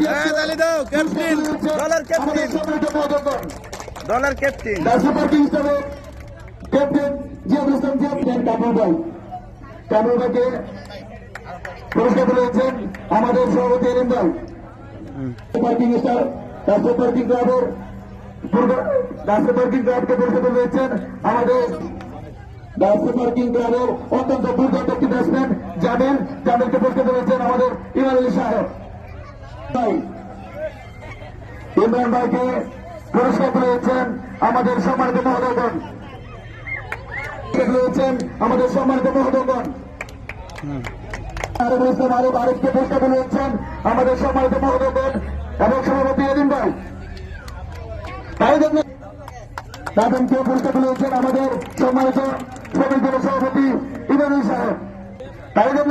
হ্যাঁ আমাদের সভাপতি এলিম ভাই সুপার কিং স্টার রাষ্ট্র পার্কিং ক্লাবের রাষ্ট্র পার্কিং ক্লাবকে আমাদের পার্কিং ক্লাবের অত্যন্ত দুর্দান্ত একটি ব্যাটসম্যান জামিল জামিলকে পুরস্কার পেয়েছেন আমাদের ইমাম আলী সাহেব ইমরান ভাইকে পুরস্কার পেয়েছেন আমাদের সম্মানিত মহোদয়গণ। পেয়েছেন আমাদের সম্মানিত মহোদয়গণ। আমাদের সম্মানিত মহোদয়গণ এবং সভাপতি ভাই। তাই জন্য দাদনকে পুরস্কার পেয়েছেন আমাদের সম্মানিত সমিতির সভাপতি ইমানুল সাহেব। তাই জন্য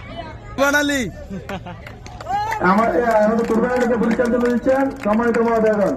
বানালি। আমাদের আমাদের পূর্বাঞ্চলকে পরিচালিত সময় মহোদয়গণ।